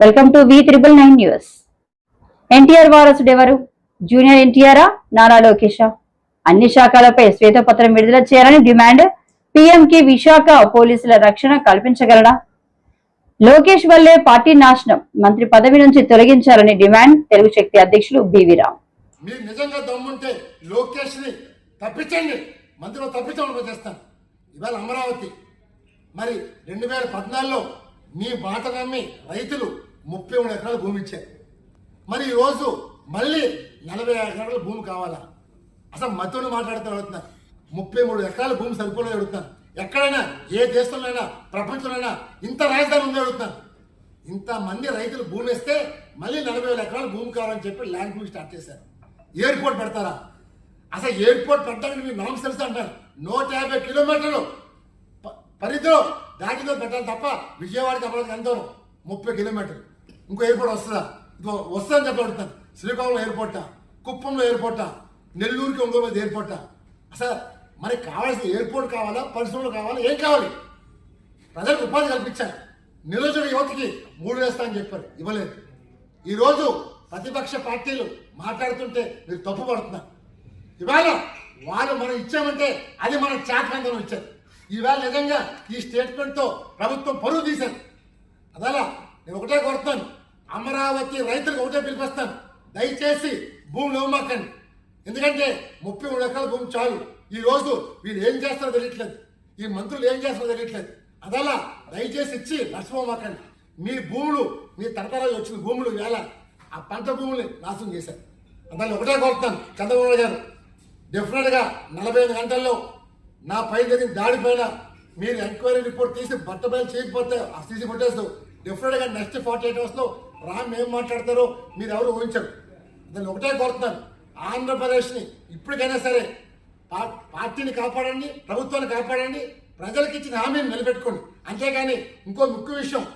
Welcome to V triple nine news NTR వారసుడు ఎవరు? Junior ఎన్టీఆరా నారా లోకేషా? అన్ని శాఖలపై శ్వేతపత్రం విడుదల చేయాలని డిమాండ్ పిఎంకి విశాఖ పోలీసుల రక్షణ కల్పించగలడా? లోకేష్ వల్లే పార్టీ నాశనం. మంత్రి పదవి నుంచి తొలగించాలని డిమాండ్ తెలుగు శక్తి అధ్యక్షులు బివి రామ్. మీరు నిజంగా దమ్ముంటే లోకేష్ని తప్పించండి మంత్రిలో చేస్తాను. ఇవాళ అమరావతి. మరి రెండు వేల పద్నాలుగులో మీ బాట నమ్మి రైతులు ముప్పై మూడు ఎకరాల భూమి ఇచ్చారు మరి ఈరోజు మళ్ళీ నలభై ఎకరాల భూమి కావాలా? అసలు మతులు మాట్లాడుతూ అడుగుతున్నారు ముప్పై మూడు ఎకరాల భూమి సరిపోలేదు అడుగుతాను ఎక్కడైనా ఏ దేశంలోనైనా ప్రపంచంలోనైనా ఇంత రాజధాని ఉంది అడుగుతాను ఇంత మంది రైతులు భూమి ఇస్తే మళ్ళీ నలభై వేల ఎకరాల భూమి కావాలని చెప్పి ల్యాండ్ భూమి స్టార్ట్ చేశారు. ఎయిర్పోర్ట్ పెడతారా? అసలు ఎయిర్పోర్ట్ పెట్టడానికి మీరు నామ్స్ తెలుసు అంటారు? నూట యాభై కిలోమీటర్లు ప- పరిధిలో దాటిలో పెట్టాలి తప్ప విజయవాడకి అమరావతికి అందరూ ముప్పై కిలోమీటర్లు. ఇంకో ఎయిర్పోర్ట్ వస్తుందా? ఇదిగో వస్తుందని చెప్పి శ్రీకాకుళం ఎయిర్పోర్టా కుప్పంలో ఎయిర్పోర్టా నెల్లూరుకి ఒంగోలు ఎయిర్పోర్టా అసలు మనకి కావాల్సిన ఎయిర్పోర్ట్ కావాలా? పరిశ్రమలు కావాలా? ఏం కావాలి? ప్రజలకు ఉపాధి కల్పించాలి. నిరుద్యోగ యువతకి మూడు వేస్తా అని చెప్పారు. ఇవ్వలేదు. ఈరోజు ప్రతిపక్ష పార్టీలు మాట్లాడుతుంటే మీరు తప్పు పడుతున్నారు. ఇవాళ వాళ్ళు మనం ఇచ్చామంటే అది మన చాకందరం ఇచ్చారు. ఈవేళ నిజంగా ఈ స్టేట్మెంట్తో ప్రభుత్వం పరువు తీశారు. అదలా నేను ఒకటే కోరుతాను అమరావతి రైతులకు ఒకటే పిలిపిస్తాను. దయచేసి భూమి ఇవ్వమాకండి ఎందుకంటే ముప్పై మూడు ఎకరాల భూమి చాలు. ఈ రోజు వీళ్ళు ఏం చేస్తారో తెలియట్లేదు. ఈ మంత్రులు ఏం చేస్తారో తెలియట్లేదు. అదలా దయచేసి ఇచ్చి నష్టపోమాకండి మీ భూములు మీ తరతరాలు వచ్చిన భూములు వేళ ఆ పంట భూముల్ని నాశనం చేశారు. అదాన్ని ఒకటే కోరుతాను చంద్రబాబు గారు డెఫినెట్గా నలభై ఐదు గంటల్లో నా పై జరిగిన దాడిపైన మీరు ఎంక్వైరీ రిపోర్ట్ తీసి బట్ట బయలు చేయకపోతే ఆ సీసీ ఫుటేజ్ డెఫినెట్గా నెక్స్ట్ ఫార్టీ ఎయిట్ అవర్స్లో రామ్ ఏం మాట్లాడతారో మీరు ఎవరు ఊహించరు. దాన్ని ఒకటే కోరుతున్నాను. ఆంధ్రప్రదేశ్ని ఇప్పటికైనా సరే పా- పార్టీని కాపాడండి ప్రభుత్వాన్ని కాపాడండి ప్రజలకు ఇచ్చిన హామీని నిలబెట్టుకోండి. అంతేగాని ఇంకో ముఖ్య విషయం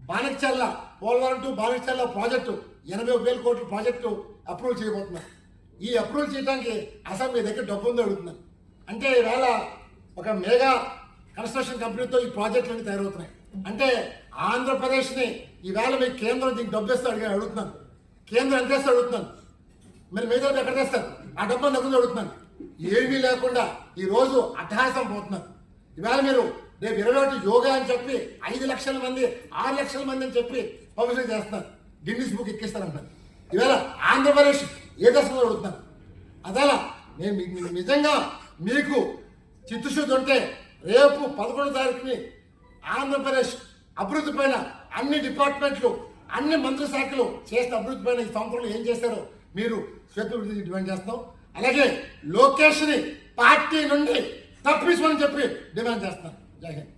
బానక్చర్ల పోలవరం టు బానక్చర్ల ప్రాజెక్టు ఎనభై వేల కోట్ల ప్రాజెక్టు అప్రూవల్ చేయబోతున్నారు ఈ అప్రూవల్ చేయడానికి అసలు మీ దగ్గర డబ్బు ఉందో అడుగుతున్నాను. అంటే ఈవేళ ఒక మెగా కన్స్ట్రక్షన్ కంపెనీతో ఈ ప్రాజెక్టులన్నీ తయారవుతున్నాయి. అంటే ఆంధ్రప్రదేశ్ని ఈవేళ మీ కేంద్రం దీనికి డబ్బు ఇస్తే అడిగి అడుగుతున్నాను. కేంద్రం ఎంత ఇస్తే అడుగుతున్నాను. మరి మీద ఎక్కడ తెస్తారు? ఆ డబ్బు నగ్గులు అడుగుతున్నాను? ఏమీ లేకుండా ఈరోజు అట్టహాసం పోతున్నారు ఇవాళ మీరు రేపు ఇరవై ఒకటి యోగా అని చెప్పి ఐదు లక్షల మంది ఆరు లక్షల మంది అని చెప్పి పబ్లిసిటీ చేస్తున్నారు. గిన్నిస్ బుక్ ఎక్కిస్తారంటారు ఇవాళ ఆంధ్రప్రదేశ్ ఏ దశలో అడుగుతున్నాను? అదలా నేను మీ- నిజంగా మీకు చిత్తశుద్ధి ఉంటే రేపు పదకొండు తారీఖుని ఆంధ్రప్రదేశ్ అభివృద్ధి పైన అన్ని డిపార్ట్మెంట్లు అన్ని మంత్రి శాఖలు చేసిన అభివృద్ధి పైన ఈ సంవత్సరంలో ఏం చేశారో మీరు శ్వేతవిధి డిమాండ్ చేస్తాం. అలాగే లోకేష్ని పార్టీ నుండి తప్పించమని చెప్పి డిమాండ్ చేస్తాను జై హింద్.